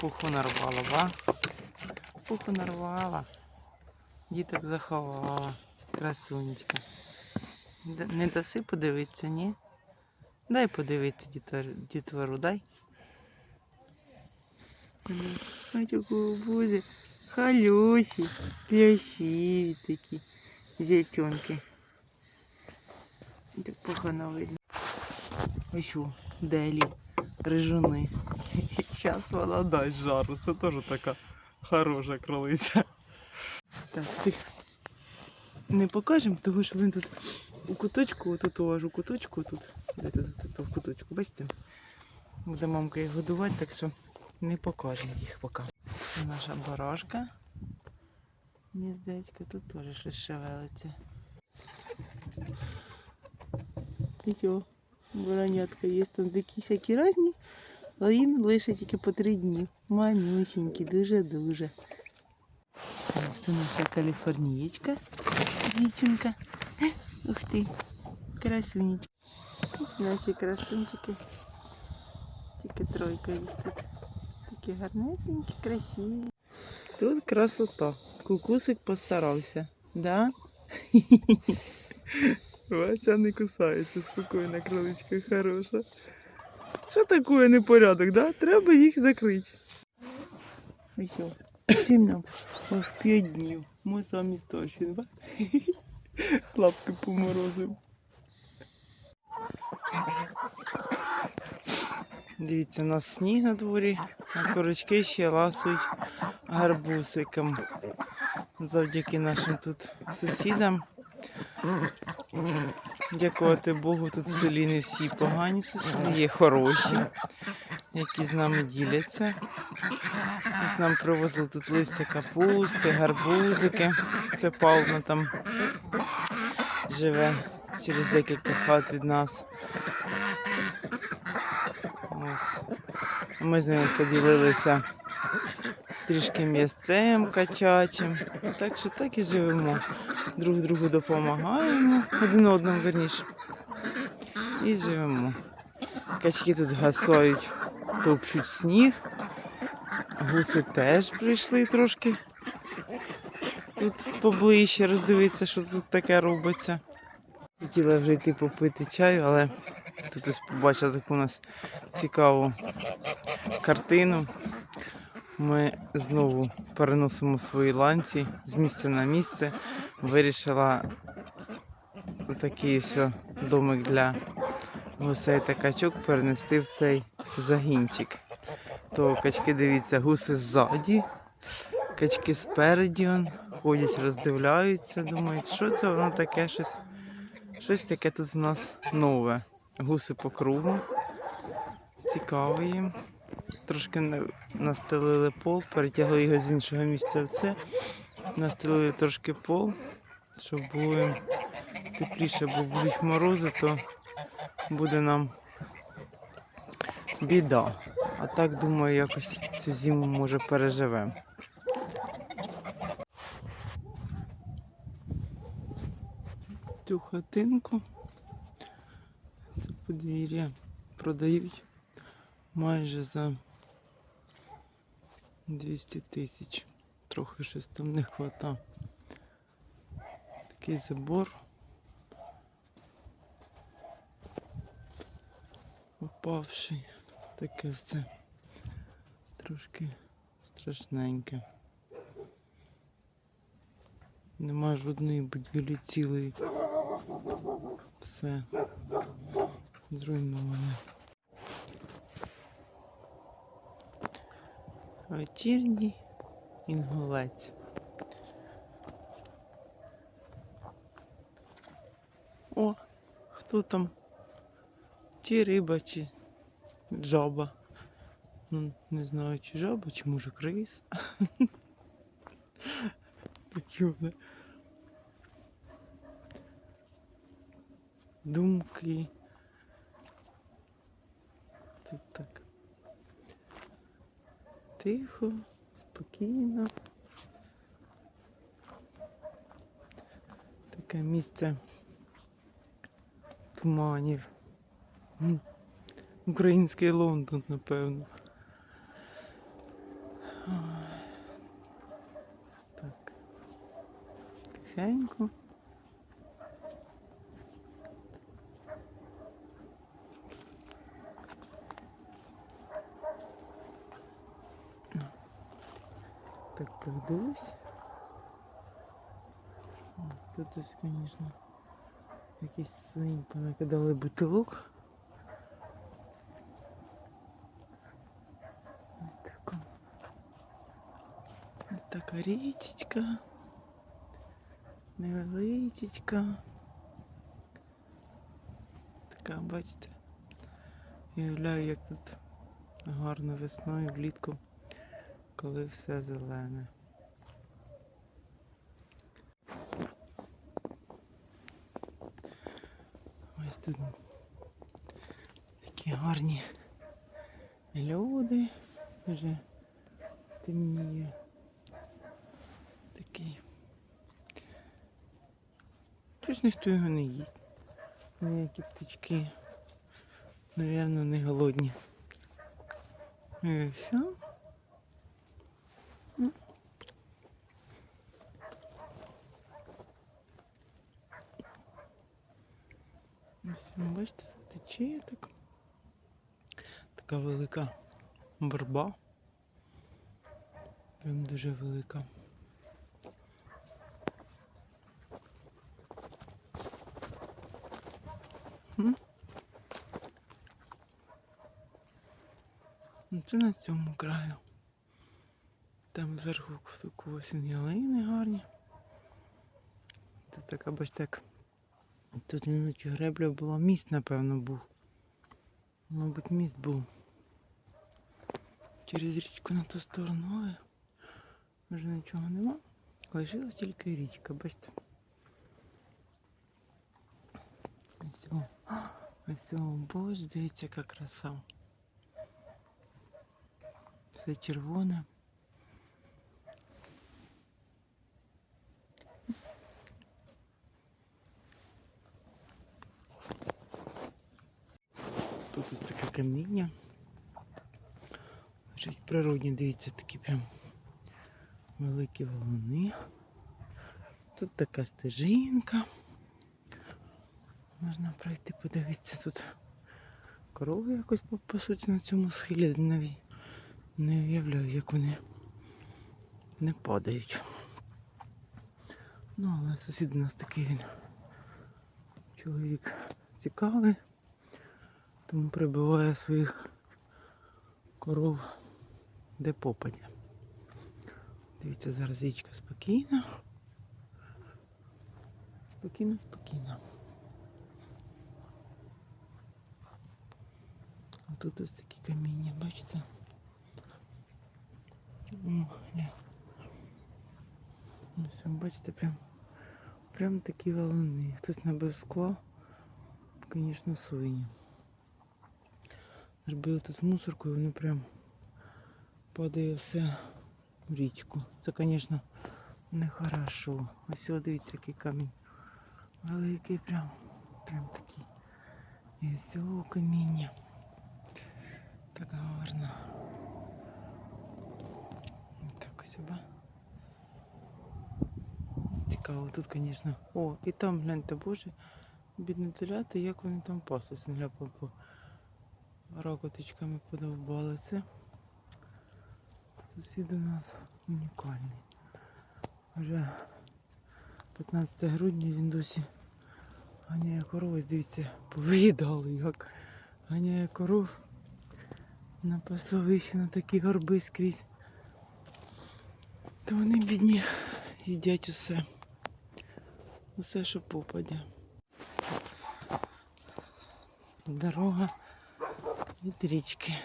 Пуху нарвала, ба? Пуху нарвала. Діток заховала. Красунечка. Не даси подивитися, ні? Дай подивитися дітвор- дітвору, дай. Такого боже. Халюсі, пляшиві такі. Зятьонки. Так погано видно. Ось делі, рижуни. Зараз вона дасть жару. Це теж така хороша кролиця. Так, цих не покажемо, тому що він тут у куточку, отут аж у куточку тут. Де тут, тут, в куточку, бачите? Буде мамка їх годувати, так що не покажемо їх поки. Наша барашка. Гніздечко, тут теж щось шевелиться. Цього воронятка є там такі всякі різні, їм лише тільки по три дні. Манюсінькі, дуже-дуже. Це наша каліфорнієчка, дівчинка. Е, Ух ти, красунечка. Наші красунчики. Тільки тройка їх тут. Такі гарнесенькі, красиві. Тут красота. Кукусик постарався. Да? Вася не кусається, спокійна кроличка хороша. Що таке непорядок, да? Треба їх закрити. О. Цим нам аж 5 днів. Ми самі старші, ба? Лапки поморозив. Дивіться, у нас сніг на дворі, а корочки ще ласують гарбусиком. Завдяки нашим тут сусідам. Дякувати Богу, тут в селі не всі погані сусіди, є хороші, які з нами діляться. Ось нам привозили тут листя капусти, гарбузики. Це Павло там живе через декілька хат від нас. Ось. Ми з ними поділилися трішки м'ясцем качачим. Так що так і живемо. Друг другу допомагаємо, один одному верніше. І живемо. Качки тут гасають, топчуть сніг. Гуси теж прийшли трошки. Тут поближче роздивитися, що тут таке робиться. Хотіла вже йти попити чаю, але тут ось побачила таку у нас цікаву картину. Ми знову переносимо свої ланці з місця на місце. Вирішила такий ось домик для гусей та качок перенести в цей загінчик. То качки, дивіться, гуси ззаді, качки спереді он, ходять, роздивляються, думають, що це воно таке щось. Щось таке тут у нас нове. Гуси по кругу. Цікаво їм. Трошки настелили пол, перетягли його з іншого місця в це. Настелили трошки пол, щоб було тепліше, бо будуть морози, то буде нам біда. А так, думаю, якось цю зиму може переживемо. Цю хатинку, це подвір'я продають майже за 200 тисяч. Трохи щось там не хвата. Такий забор. Опавший. Таке все трошки страшненьке. Нема жодної будівлі цілої. Все зруйноване. Вечірній інгулець. О, хто там? Чи риба, чи жаба. Ну, не знаю, чи жаба, чи може крис. Почули. Думки. Тут так тихо, спокійно. Таке місце туманів. Український Лондон, напевно. Так. Тихенько. Так пройдусь. Тут ось, звісно, якісь свині понакидали бутилок. Ось така. Ось така річечка. Невеличечка. Така, бачите. Уявляю, як тут гарно весною, влітку, коли все зелене. Ось тут такі гарні люди. Вже темніє. Такий. Щось ніхто його не їсть. Ніякі птички. Навірно, не голодні. І все. Ось, бачите, тече так. Така велика борба. Прям дуже велика. Ну, Це на цьому краю. Там зверху таку ялини гарні. Це така, бачите, тут вночі гребля була. Міст, напевно, був. Мабуть, міст був. Через річку на ту сторону, але вже нічого нема. Лишилась тільки річка, бачите. Ось ось о, боже, дивіться, яка краса. Все червоне. Тут ось таке каміння. Лежить природні, дивіться, такі прям великі валуни. Тут така стежинка. Можна пройти, подивитися тут. Корови якось пасуть на цьому схилі. Навіть не уявляю, як вони не падають. Ну, але сусід у нас такий він. Чоловік цікавий, тому прибиває своїх коров де попадя. Дивіться, зараз річка спокійна. Спокійно, спокійно. А тут ось такі каміння, бачите? О. Ось бачите, прям, прям такі валуни. Хтось набив скло, звісно, свині. Зробили тут мусорку і воно прям падає все в річку. Це, звісно, нехорошо. Ось о, дивіться, який камінь. Великий прям, прям такий. І з цього каміння. Так гарно. Так ось оба. Цікаво, тут, звісно. О, і там, гляньте, боже, бідні телята, як вони там пасуться. Гля по, по ракотичками подовбали. Це сусід у нас унікальний. Вже 15 грудня він досі ганяє коров. Дивіться, повиїдали як ганяє коров на пасовищі, на такі горби скрізь. То вони бідні їдять усе. Усе, що попадя. Дорога від річки.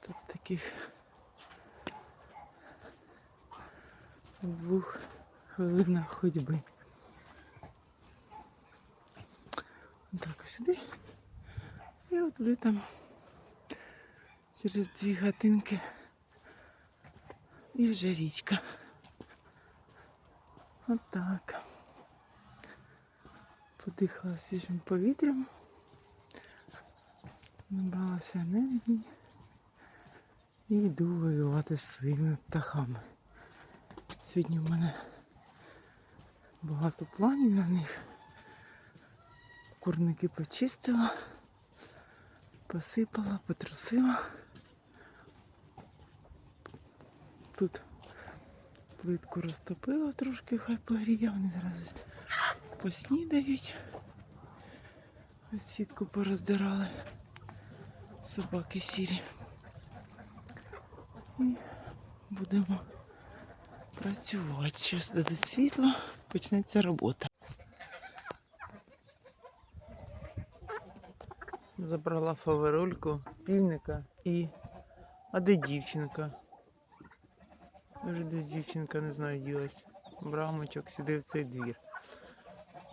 Тут таких двох хвилинах ходьби. Так, ось сюди. І от туди там через ці хатинки. І вже річка. Отак. Подихала свіжим повітрям. Набралася енергії. І йду воювати з своїми птахами. Сьогодні в мене Багато планів на них. Курники почистила, посипала, потрусила. Тут плитку розтопила трошки, хай погріє, вони зразу поснідають. Ось сітку пороздирали. Собаки сірі. І будемо працювати. Зараз дадуть світло, почнеться робота. Забрала фаверольку, півника і. А де дівчинка? Вже десь дівчинка не знаю ділась. Брамочок сюди в цей двір.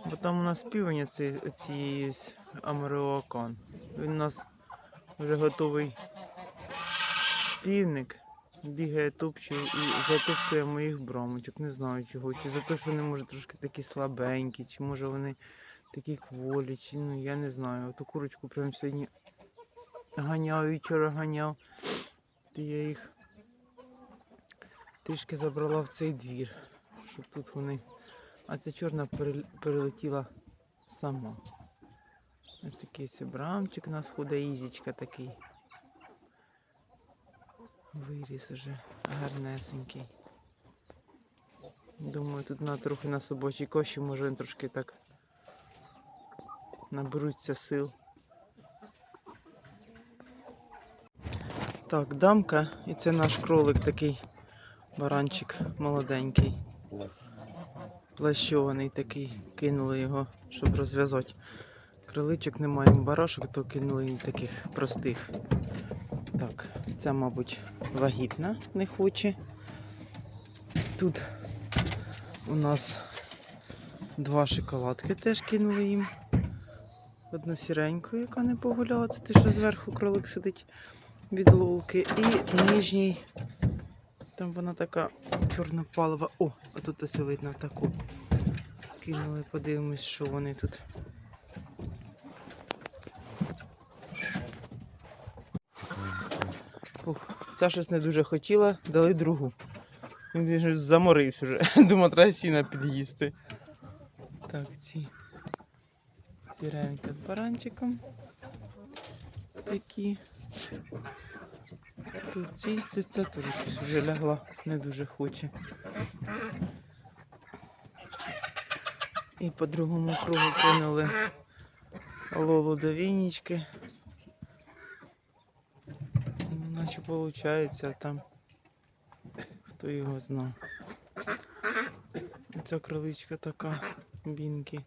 Бо там у нас півень оцей, оцієї. Він у нас вже готовий півник. Бігає топче і затоптує моїх брамочок. Не знаю чого. Чи за те, що вони може трошки такі слабенькі, чи може вони такі кволі, чи ну я не знаю. Оту курочку прям сьогодні ганяю, і вчора ганяв. То я їх трішки забрала в цей двір, щоб тут вони. А ця чорна перелетіла сама. Ось такий ось брамчик у нас худа ізічка такий. Виріс уже гарнесенький. Думаю, тут на трохи на собачій коші, може він трошки так наберуться сил. Так, дамка, і це наш кролик такий баранчик молоденький. Плащований такий. Кинули його, щоб розв'язати. Криличок немає, барашок, то кинули таких простих. Так, ця, мабуть, вагітна, не хоче. Тут у нас два шоколадки теж кинули їм. Одну сіреньку, яка не погуляла, це те, що зверху кролик сидить від лолки. І нижній, там вона така чорнопалова. О, а тут ось видно таку. Кинули, подивимось, що вони тут. Ух, ця щось не дуже хотіла, дали другу. Він заморився вже. Думаю, треба сіна під'їсти. Так, ці сіренька з баранчиком. Такі. Тут ці, це, це теж щось вже лягла, не дуже хоче. І по другому кругу кинули лолу до вінічки. Наче виходить, там хто його знає. Ця криличка така бінки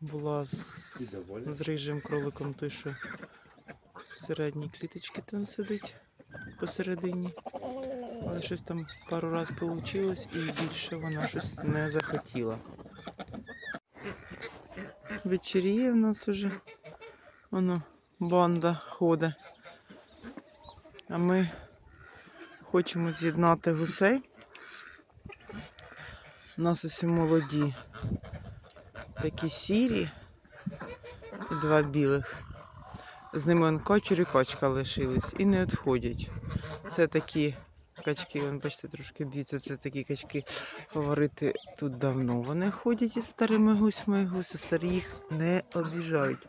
була з, з рижим кроликом, той, що в середній кліточці там сидить посередині. Але щось там пару разів вийшло і більше вона щось не захотіла. Вечеріє в нас уже. Воно банда ходить. А ми хочемо з'єднати гусей. У нас усі молоді. Такі сірі і два білих. З ними он кочур і кочка лишились і не відходять. Це такі качки, вон, бачите, трошки б'ються. Це такі качки фаворити тут давно. Вони ходять із старими гусьми, гуси старі їх не обіжають.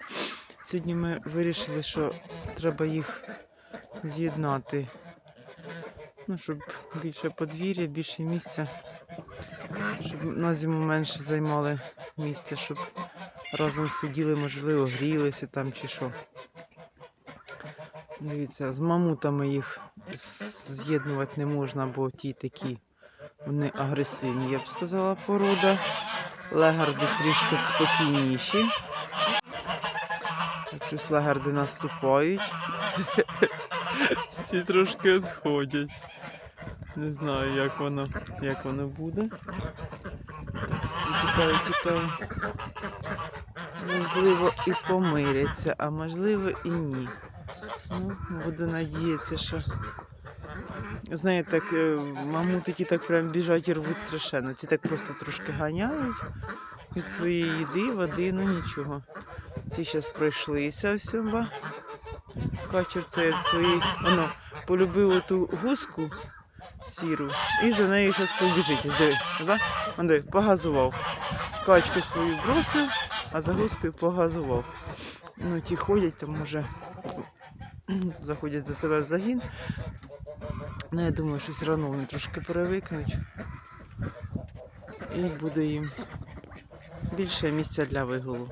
Сьогодні ми вирішили, що треба їх з'єднати. Ну, щоб більше подвір'я, більше місця, щоб на зиму менше займали місця, щоб разом сиділи, можливо, грілися там чи що. Дивіться, з мамутами їх з'єднувати не можна, бо ті такі вони агресивні, я б сказала, порода. Легарди трішки спокійніші. Так щось легарди наступають. Ці трошки відходять. Не знаю, як воно, як воно буде. Так, тікаю, тікаю. Можливо, і помиряться, а можливо і ні. Ну, буду надіятися, що. Знаєте, так, е, мамутики так прям біжать і рвуть страшенно. Ці так просто трошки ганяють від своєї їди, води, ну нічого. Ці зараз пройшлися всьоба. Качур це своєї. Воно полюбив оту гуску сіру. І за нею зараз побіжить. Диви? Диви, погазував. Качку свою бросив, а загрузкою погазував. Ну, ті ходять там уже заходять до себе в загін. Ну, я думаю, щось рано вони трошки перевикнуть. І буде їм більше місця для вигулу.